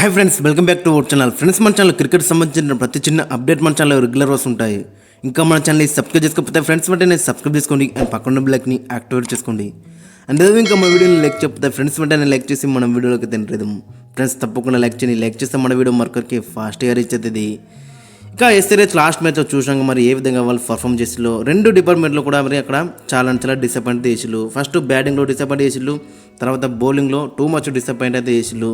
Hi friends welcome back to our channel friends మన channel cricket సంబంధించిన ప్రతి చిన్న అప్డేట్ మన ఛానల్ రెగ్యులర్ వస్తు ఉంటాయి ఇంకా మన ఛానల్ సబ్స్క్రైబ్ చేసుకోకపోతే ఫ్రెండ్స్ వెంటనే సబ్స్క్రైబ్ చేసుకోండి అండ్ పక్కన బ్లాక్ని యాక్టివేట్ చేసుకోండి. అండ్ అదే ఇంకా మన వీడియోని లైక్ చెప్తే ఫ్రెండ్స్ వెంటనే లైక్ చేసి మన వీడియోలోకి తింటలేదు ఫ్రెండ్స్ తప్పకుండా లైక్ చేయండి. లైక్ చేస్తే మన వీడియో మరొకరికి ఫాస్ట్గా రీచ్ అవుతుంది. ఇంకా ఎస్ఆర్హెచ్ లాస్ట్ మ్యాచ్లో చూసాక మరి ఏ విధంగా వాళ్ళు పర్ఫామ్ చేసిలో రెండు డిపార్ట్మెంట్లో కూడా మరి అక్కడ చాలా చాలా డిసప్పాయింట్ చేసిళ్ళు ఫస్ట్ బ్యాటింగ్లో డిసప్పాయింట్ చేసిళ్ళు తర్వాత బౌలింగ్లో టూ మచ్ డిసప్పాయింట్ అయితే చేసిళ్ళు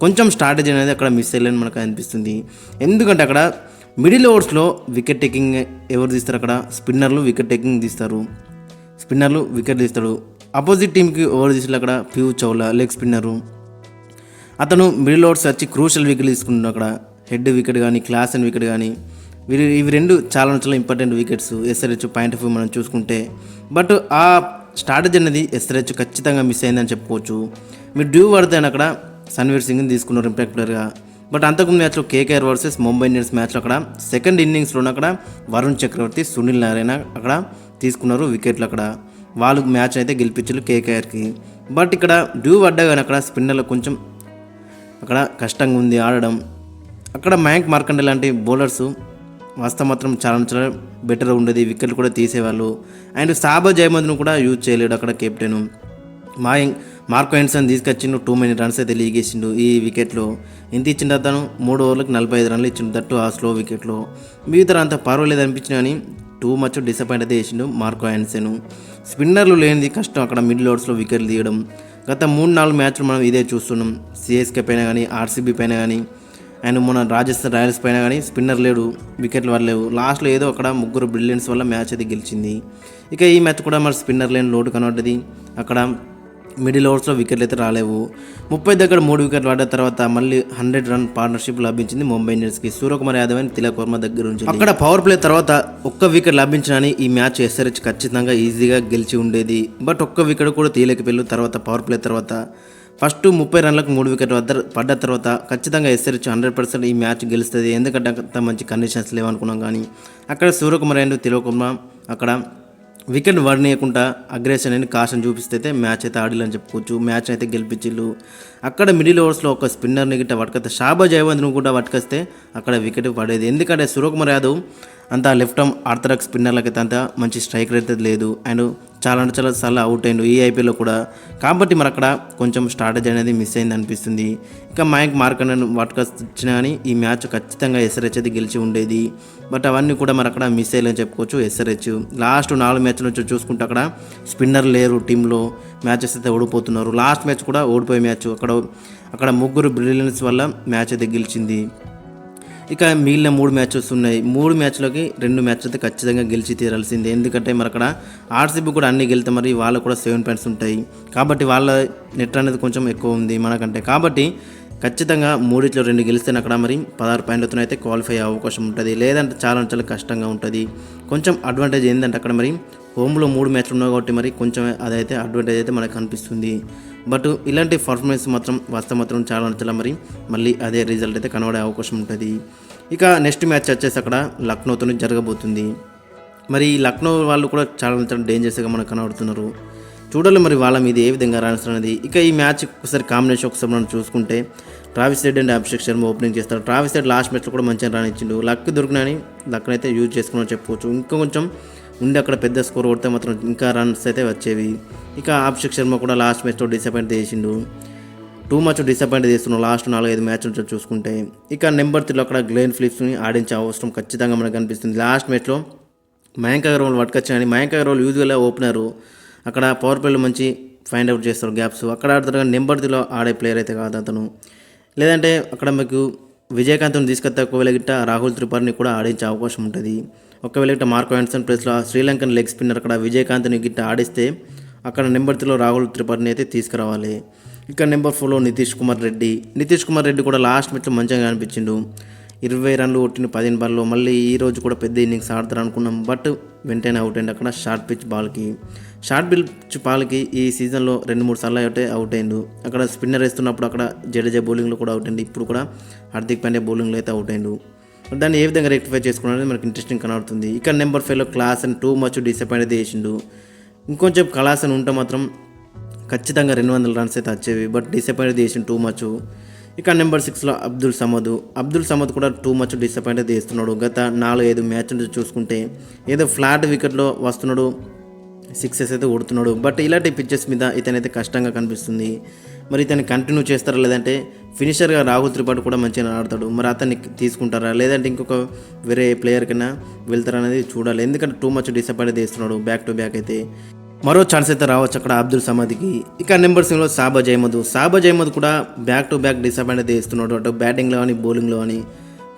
కొంచెం స్ట్రాటజీ అనేది అక్కడ మిస్ అయ్యలేని మనకు అనిపిస్తుంది. ఎందుకంటే అక్కడ మిడిల్ ఓవర్స్లో వికెట్ టేకింగ్ ఎవరు తీస్తారు అక్కడ? స్పిన్నర్లు వికెట్ టేకింగ్ తీస్తారు. స్పిన్నర్లు వికెట్ తీస్తాడు అపోజిట్ టీంకి ఓవర్ తీసిన అక్కడ? ప్యూ చౌలా లెగ్ స్పిన్నరు అతను మిడిల్ ఓవర్స్ వచ్చి క్రూషల్ వికెట్ తీసుకుంటున్నాడు అక్కడ. హెడ్ వికెట్ కానీ క్లాస్ అండ్ వికెట్ కానీ వీరి ఇవి రెండు చాలా చాలా important wickets. SRH point of view మనం చూసుకుంటే. బట్ ఆ స్ట్రాటజీ అనేది ఎస్ఆర్హెచ్ ఖచ్చితంగా మిస్ అయిందని చెప్పుకోవచ్చు. మీరు డ్యూ పడితే అక్కడ సన్వీర్ సింగ్ని తీసుకున్నారు ఇంపాక్ట్ ప్లేయర్గా బట్ అంతకుముందు మ్యాచ్లో కేకేఆర్ వర్సెస్ ముంబై ఇండియన్స్ మ్యాచ్లో అక్కడ సెకండ్ ఇన్నింగ్స్లోనే అక్కడ వరుణ్ చక్రవర్తి సునీల్ నారాయణ అక్కడ తీసుకున్నారు వికెట్లు అక్కడ. వాళ్ళు మ్యాచ్ అయితే గెలిపించారు కేకేఆర్కి. బట్ ఇక్కడ డ్యూ పడ్డా కానీ అక్కడ స్పిన్నర్లు కొంచెం అక్కడ కష్టంగా ఉంది ఆడడం. అక్కడ మయాంక్ మార్కండే లాంటి బౌలర్స్ వస్త మాత్రం చాలా చాలా బెటర్ ఉండేది. వికెట్లు కూడా తీసేవాళ్ళు. అండ్ సాబా జయమంత్ను కూడా యూజ్ చేయలేడు అక్కడ కెప్టెన్ మాయంగ్ మార్కో హెన్సన్ తీసుకొచ్చిండు. టూ మెనీ రన్స్ అయితే లీగ్ వేసిండు ఈ వికెట్లో ఎంత ఇచ్చిండు అతను? మూడు ఓవర్లకు నలభై ఐదు రన్లు ఇచ్చిండు. దట్టు ఆ స్లో వికెట్లో మిగతా అంత పర్వాలేదు అనిపించిన కానీ టూ మచ్ డిసప్పాయింట్ అయితే చేసిండు మార్కో హెన్సన్. స్పిన్నర్లు లేనిది కష్టం అక్కడ మిడిల్ ఓవర్స్లో వికెట్లు తీయడం. గత మూడు నాలుగు మ్యాచ్లు మనం ఇదే చూస్తున్నాం. సిఎస్కే పైన కానీ ఆర్సీబీ పైన కానీ అండ్ మన రాజస్థాన్ రాయల్స్ పైన కానీ స్పిన్నర్ లేడు వికెట్లు పడలేవు లాస్ట్లో ఏదో అక్కడ ముగ్గురు బ్రిలియన్స్ వల్ల మ్యాచ్ అయితే గెలిచింది. ఇక ఈ మ్యాచ్ కూడా మరి స్పిన్నర్ లేని లోటు కనబడ్డది. అక్కడ మిడిల్ ఓవర్స్లో వికెట్లు అయితే రాలేవు. ముప్పై దగ్గర మూడు వికెట్లు ఆడిన తర్వాత మళ్ళీ హండ్రెడ్ రన్ పార్ట్నర్షిప్ లభించింది ముంబై ఇండియన్స్కి సూర్యకుమార్ యాదవ్ అని తిలక్ వర్మ దగ్గర నుంచి అక్కడ పవర్ ప్లే తర్వాత ఒక్క వికెట్ లభించని ఈ మ్యాచ్ ఎస్ఆర్హెచ్ ఖచ్చితంగా ఈజీగా గెలిచి ఉండేది. బట్ ఒక్క వికెట్ కూడా తీయలేకపోయారు తర్వాత పవర్ ప్లే తర్వాత ఫస్ట్ ముప్పై రన్లకు మూడు వికెట్ వద్ద పడ్డ తర్వాత ఖచ్చితంగా ఎస్ఆర్హెచ్ హండ్రెడ్ పర్సెంట్ ఈ మ్యాచ్ గెలుస్తుంది. ఎందుకంటే అంత మంచి కండిషన్స్ లేవనుకున్నాం కానీ అక్కడ సూర్యకుమార్ అండ్ తిలకుమార్ అక్కడ వికెట్ వడనీయకుండా అగ్రెషన్ అని కాషన్ చూపిస్తే అయితే మ్యాచ్ అయితే ఆడిలని చెప్పుకోవచ్చు. మ్యాచ్ అయితే గెలిపించిల్లు. అక్కడ మిడిల్ ఓవర్స్లో ఒక స్పిన్నర్ని గిట్ట పట్టుకొస్తే షాబా జయవంత్ను కూడా పట్టుకొస్తే అక్కడ వికెట్ పడేది. ఎందుకంటే సూర్యకుమార్ యాదవ్ అంత లెఫ్ట్ ఆర్మ్ ఆర్థడాక్స్ స్పిన్నర్లకైతే అంత మంచి స్ట్రైక్ రేట్ అయితే లేదు. అండ్ చాలా అంటే చాలా సార్లు అవుట్ అయిండు ఈ ఐపీఎల్లో కూడా. కాబట్టి మరి అక్కడ కొంచెం స్ట్రాటజీ అనేది మిస్ అయింది అనిపిస్తుంది. ఇంకా మైక్ మార్కన్ పట్టుకొచ్చినా కానీ ఈ మ్యాచ్ ఖచ్చితంగా ఎస్ఆర్హెచ్ అయితే గెలిచి ఉండేది. బట్ అవన్నీ కూడా మరి అక్కడ మిస్ అయ్యాలని చెప్పుకోవచ్చు ఎస్ఆర్హెచ్. లాస్ట్ నాలుగు మ్యాచ్ల నుంచి చూసుకుంటే అక్కడ స్పిన్నర్ లేరు టీంలో. మ్యాచెస్ అయితే ఓడిపోతున్నారు. లాస్ట్ మ్యాచ్ కూడా ఓడిపోయే మ్యాచ్. అక్కడ అక్కడ ముగ్గురు బ్రిలియన్స్ వల్ల మ్యాచ్ అయితే గెలిచింది. ఇక మిగిలిన మూడు మ్యాచెస్ ఉన్నాయి. మూడు మ్యాచ్లకి రెండు మ్యాచ్ అయితే ఖచ్చితంగా గెలిచి తీరాల్సిందే. ఎందుకంటే మరి అక్కడ ఆర్సీబీ కూడా అన్ని గెలితే మరి వాళ్ళకు కూడా సెవెన్ పాయింట్స్ ఉంటాయి. కాబట్టి వాళ్ళ నెట్ అనేది కొంచెం ఎక్కువ ఉంది మనకంటే. కాబట్టి ఖచ్చితంగా మూడిట్లో రెండు గెలిస్తే అక్కడ మరి పదహారు పాయింట్లతో అయితే క్వాలిఫై అయ్యే అవకాశం ఉంటుంది. లేదంటే చాలా చాలా కష్టంగా ఉంటుంది. కొంచెం అడ్వాంటేజ్ ఏంటంటే అక్కడ మరి హోమ్లో మూడు మ్యాచ్లు ఉన్నాయి కాబట్టి మరి కొంచెం అదైతే అడ్వాంటేజ్ అయితే మనకు కనిపిస్తుంది. బట్ ఇలాంటి పర్ఫార్మెన్స్ మాత్రం వస్తే మాత్రం చాలా చాలా మరి. మళ్ళీ అదే రిజల్ట్ అయితే కనబడే అవకాశం ఉంటుంది. ఇక నెక్స్ట్ మ్యాచ్ వచ్చేసి అక్కడ లక్నోతో జరగబోతుంది. మరి ఈ లక్నో వాళ్ళు కూడా చాలా చాలా డేంజర్స్గా మనకు కనబడుతున్నారు. చూడాలి మరి వాళ్ళ మీద ఏ విధంగా రాణిస్తారు అనేది. ఇక ఈ మ్యాచ్ ఒకసారి కాంబినేషన్ ఒకసారి మనం చూసుకుంటే Travis Head and Abhishek Sharma opening చేస్తారు. ట్రావిస్ రెడ్ లాస్ట్ మ్యాచ్లో కూడా మంచిగా రాణించిండు. లక్ దొరికినని లక్నైతే అయితే యూజ్ చేసుకున్నాను చెప్పుకోవచ్చు. ఇంకా కొంచెం ఉండి అక్కడ పెద్ద స్కోర్ కొడితే మాత్రం ఇంకా రన్స్ అయితే వచ్చేవి. ఇక అభిషేక్ శర్మ కూడా లాస్ట్ మ్యాచ్లో డిసప్పాయింట్ చేసిండు. టూ మచ్ డిసప్పాయింట్ చేస్తున్నాం లాస్ట్ నాలుగైదు మ్యాచ్ నుంచి చూసుకుంటే. ఇక నెంబర్ త్రీలో అక్కడ గ్లెన్ ఫిలిప్స్ని ఆడించే అవసరం ఖచ్చితంగా మనకు కనిపిస్తుంది లాస్ట్ మ్యాచ్లో మయాంక్ అగర్వాల్ పట్టుకొచ్చాయని మయాంక్ అగర్వాల్ యూజువల్గా ఓపెనరు. అక్కడ పవర్ ప్లేలో మంచి ఫైండ్ అవుట్ చేస్తారు గ్యాప్స్. అక్కడ ఆడతారు కానీ నెంబర్ త్రీలో ఆడే ప్లేయర్ అయితే కాదు అతను. లేదంటే అక్కడ మీకు విజయకాంత్ను తీసుకొస్తే ఒకవేళ గిట్ట రాహుల్ త్రిపారిని కూడా ఆడించే అవకాశం ఉంటుంది. ఒకవేళ గిట్ట మార్కో ఆండర్సన్ ప్లేస్లో శ్రీలంకన్ లెగ్ స్పిన్నర్ అక్కడ విజయకాంత్ని గిట్ట ఆడిస్తే అక్కడ నెంబర్ త్రీలో రాహుల్ త్రిపారిని అయితే తీసుకురావాలి. ఇక నెంబర్ ఫోర్లో నితీష్ కుమార్ రెడ్డి. నితీష్ కుమార్ రెడ్డి కూడా లాస్ట్ మ్యాచ్లో మంచిగా అనిపించిండు ఇరవై రన్లు కొట్టిన పదిహేను బాల్లో. మళ్ళీ ఈ రోజు కూడా పెద్ద ఇన్నింగ్స్ ఆడతారు అనుకున్నాం. బట్ వెంటనే అవుట్ అయింది అక్కడ షార్ట్ పిచ్ బాల్కి షార్ట్ పిచ్ బాల్కి ఈ సీజన్లో రెండు మూడు సార్లు అయితే అవుట్ అయిండు. అక్కడ స్పిన్నర్ వేస్తున్నప్పుడు అక్కడ జడేజా బౌలింగ్లో కూడా అవుట్ అయింది ఇప్పుడు కూడా హార్దిక్ పాండ్యా బౌలింగ్లో అయితే అవుట్ అయిండు. దాన్ని ఏ విధంగా రెక్టిఫై చేసుకున్నారనేది మనకి ఇంట్రెస్టింగ్ కనబడుతుంది. ఇక్కడ నెంబర్ ఫైవ్లో Klaas and too much disappoint అయితే చేసిండు. ఇంకొంచెం క్లాస్ అని ఉంటే మాత్రం ఖచ్చితంగా రెండు వందల రన్స్ అయితే వచ్చేవి. బట్ డిసప్పాయింట్ చేసిండు టూ మచ్. ఇక నెంబర్ సిక్స్లో అబ్దుల్ సమద్. అబ్దుల్ సమద్ కూడా టూ మచ్ డిసప్పాయింట్ అయితే చేస్తున్నాడు. గత నాలుగు ఐదు మ్యాచ్ నుంచి చూసుకుంటే ఏదో ఫ్లాట్ వికెట్లో వస్తున్నాడు. సిక్సెస్ అయితే కొడుతున్నాడు. బట్ ఇలాంటి పిచ్చెస్ మీద ఇతనైతే కష్టంగా కనిపిస్తుంది. మరి ఇతను కంటిన్యూ చేస్తారా లేదంటే ఫినిషర్గా రాహుల్ త్రిపాఠి కూడా మంచిగా ఆడతాడు. మరి అతన్ని తీసుకుంటారా? లేదంటే ఇంకొక వేరే ప్లేయర్ కన్నా వెళ్తారా అనేది చూడాలి. ఎందుకంటే టూ మచ్ డిసప్పాయింట్ చేస్తున్నాడు బ్యాక్ టు బ్యాక్ అయితే. మరో ఛాన్స్ అయితే రావచ్చు అక్కడ అబ్దుల్ సమాధికి ఇక నెంబర్ సిక్స్లో సాబా జైమద్ సాబా జైమద్ కూడా బ్యాక్ టు బ్యాక్ డిసప్పాయింట్ అయితే ఇస్తున్నాడు అటు బ్యాటింగ్లో కానీ బౌలింగ్లో అని.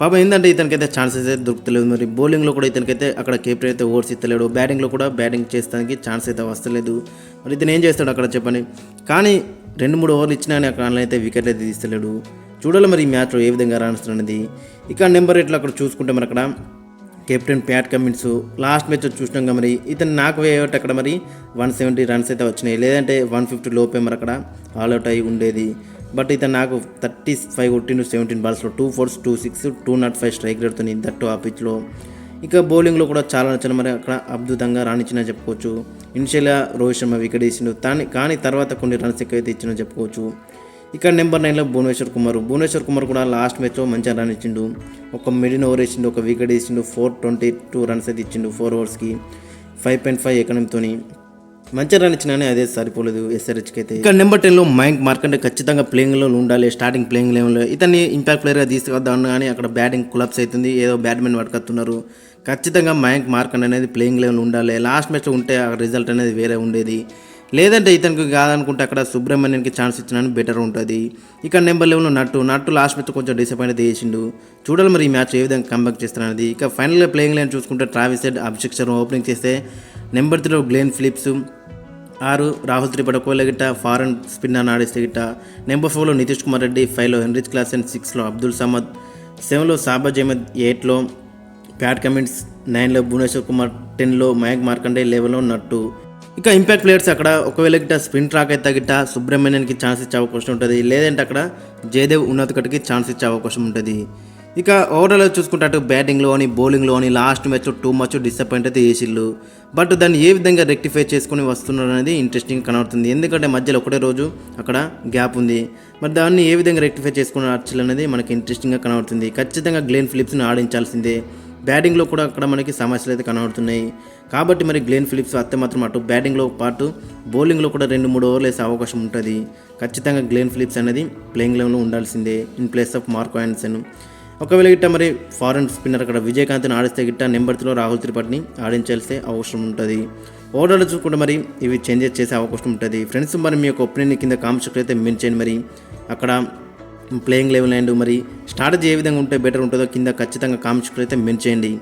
పాపం ఏంటంటే ఇతనికైతే ఛాన్సెస్ అయితే దొరుకుతలేదు. మరి బౌలింగ్లో కూడా ఇతనికైతే అక్కడ కేపర్ అయితే ఓవర్స్ ఇస్తలేడు. బ్యాటింగ్లో కూడా బ్యాటింగ్ చేస్తానికి ఛాన్స్ అయితే వస్తలేదు. మరి ఇతను ఏం చేస్తాడు అక్కడ చెప్పండి. కానీ రెండు మూడు ఓవర్లు ఇచ్చినా కానీ అక్కడ అయితే వికెట్ అయితే తీస్తలేడు. చూడాలి మరి ఈ మ్యాచ్లో ఏ విధంగా రాణిస్తున్నది ఇక నెంబర్ ఎట్లా అక్కడ చూసుకుంటే మరి అక్కడ captain Pat Cummins last match చూసినాం కదా మరి. ఇతను నాకు వేయట్ అక్కడ మరి. వన్ సెవెంటీ రన్స్ అయితే వచ్చినాయి. లేదంటే వన్ ఫిఫ్టీ లోపే మరి అక్కడ ఆల్అౌట్ అయి ఉండేది. బట్ ఇతను నాకు థర్టీ ఫైవ్ కొట్టిండు seventeen బాల్స్లో. Two fours two six two naught five strike రేట్తో that ఆ పిచ్లో. ఇక బౌలింగ్లో కూడా చాలా నచ్చిన మరి అక్కడ అద్భుతంగా రాణించిన చెప్పుకోవచ్చు. ఇనిషియల్గా రోహిత్ శర్మ వికెట్ ఇచ్చిండు కానీ కానీ తర్వాత కొన్ని రన్స్ ఎక్కువైతే ఇచ్చిన చెప్పుకోవచ్చు. ఇక్కడ నెంబర్ నైన్లో భువనేశ్వర్ కుమార్. భువనేశ్వర్ కుమార్ కూడా లాస్ట్ మ్యాచ్లో మంచిగా రన్ ఇచ్చిండు. ఒక మిడిన్ ఓవర్ వేసిండు ఒక వికెట్ వేసిండు ఫోర్ ట్వంటీ టూ రన్స్ అయితే ఇచ్చిండు ఫోర్ ఓవర్స్కి ఫైవ్ పాయింట్ ఫైవ్ ఎకనమీతోని మంచిగా రన్ ఇచ్చినా కానీ అదే సరిపోలేదు ఎస్ఆర్హెచ్కి అయితే. ఇక్కడ నెంబర్ టెన్లో మైంక్ మార్కంటే ఖచ్చితంగా ప్లేయింగ్లో ఉండాలి స్టార్టింగ్ ప్లేయింగ్ లెవెన్లో ఇతన్ని ఇంపాక్ట్ ప్లేయర్గా తీసుకొద్దాం కానీ అక్కడ బ్యాటింగ్ కులప్స్ అవుతుంది ఏదో బ్యాట్మెన్ పట్టుకొస్తున్నారు. ఖచ్చితంగా మయాంక్ మార్కండ్ అనేది ప్లేయింగ్ లెవెల్ ఉండాలి. లాస్ట్ మ్యాచ్లో ఉంటే ఆ రిజల్ట్ అనేది వేరే ఉండేది. లేదంటే ఇతనికి కాదనుకుంటే అక్కడ సుబ్రహ్మణ్యానికి ఛాన్స్ ఇచ్చినాను బెటర్ ఉంటుంది. ఇక నెంబర్ లెవెన్లో నట్టు. నట్టు లాస్ట్ మ్యాచ్ కొంచెం డిసప్పాయింట్ చేసిండు. చూడాలి మరి ఈ మ్యాచ్ ఏ విధంగా కంబ్యాక్ చేస్తున్నది ఇక ఫైనల్గా ప్లేయింగ్ లైన్ చూసుకుంటే Travis Head Abhishek Sharma opening చేస్తే నెంబర్ త్రీలో గ్లేన్ ఫిలిప్స్ ఆరు రాహుల్ త్రిపట ఒకవేళ గిట్ట ఫారెన్ స్పిన్నర్ ఆడిస్తే గిట్ట. నెంబర్ ఫోర్లో నితీష్ కుమార్ రెడ్డి ఫైవ్లో హెన్రిచ్ క్లాస్ అండ్ సిక్స్లో అబ్దుల్ సమద్ సెవెన్లో సాబాజ్ అహ్మద్ ఎయిట్లో ప్యాట్ కమిన్స్ నైన్లో భువనేశ్వర్ కుమార్ టెన్లో మయాంక్ మార్కండే లెవెన్లో నట్టు. ఇక ఇంపాక్ట్ ప్లేయర్స్ అక్కడ ఒకవేళ గిట్ట స్పిన్ ట్రాక్ అయితే గిట్ట సుబ్రహ్మణ్యన్కి ఛాన్స్ ఇచ్చే అవకాశం ఉంటుంది. లేదంటే అక్కడ జయదేవ్ ఉన్నతకటికి ఛాన్స్ ఇచ్చే అవకాశం ఉంటుంది. ఇక ఓవరాల్ చూసుకుంటే అటు బ్యాటింగ్లో అని బౌలింగ్లో అని last match too much disappoint అయితే చేసిళ్ళు. బట్ దాన్ని ఏ విధంగా రెక్టిఫై చేసుకుని వస్తున్నారు అనేది ఇంట్రెస్టింగ్ కనబడుతుంది. ఎందుకంటే మధ్యలో ఒకటే రోజు అక్కడ గ్యాప్ ఉంది. మరి దాన్ని ఏ విధంగా రెక్టిఫై చేసుకుని ఆర్చిల్ అనేది మనకి ఇంట్రెస్టింగ్గా కనబడుతుంది. ఖచ్చితంగా గ్లేన్ ఫిలిప్స్ని ఆడించాల్సిందే. బ్యాటింగ్లో కూడా అక్కడ మనకి సమస్యలు అయితే కనబడుతున్నాయి. కాబట్టి మరి గ్లేన్ ఫిలిప్స్ అత్తే మాత్రం అటు బ్యాటింగ్లో పాటు బౌలింగ్లో కూడా రెండు మూడు ఓవర్లు వేసే అవకాశం ఉంటుంది. ఖచ్చితంగా గ్లేన్ ఫిలిప్స్ అనేది ప్లేయింగ్ లెవెల్లో ఉండాల్సిందే. In place of Marco Jansen ఒకవేళ గిట్ట మరి ఫారెన్ స్పిన్నర్ అక్కడ విజయకాంత్ని ఆడిస్తే గిట్ట నెంబర్ త్రీలో రాహుల్ త్రిపాఠిని ఆడించాల్సే అవసరం ఉంటుంది. ఓవర్లో చూసుకుంటే మరి ఇవి చేంజెస్ చేసే అవకాశం ఉంటుంది. ఫ్రెండ్స్ మరి మీ యొక్క ఒపీనియన్ కింద కామెంట్స్ అయితే మెన్షన్ మరి. అక్కడ ప్లేయింగ్ లెవెల్ అండ్ మరి స్ట్రాటజీ ఏ విధంగా ఉంటే బెటర్ ఉంటుందో కింద ఖచ్చితంగా కామెంట్స్ అయితే మెన్షన్ చేయండి.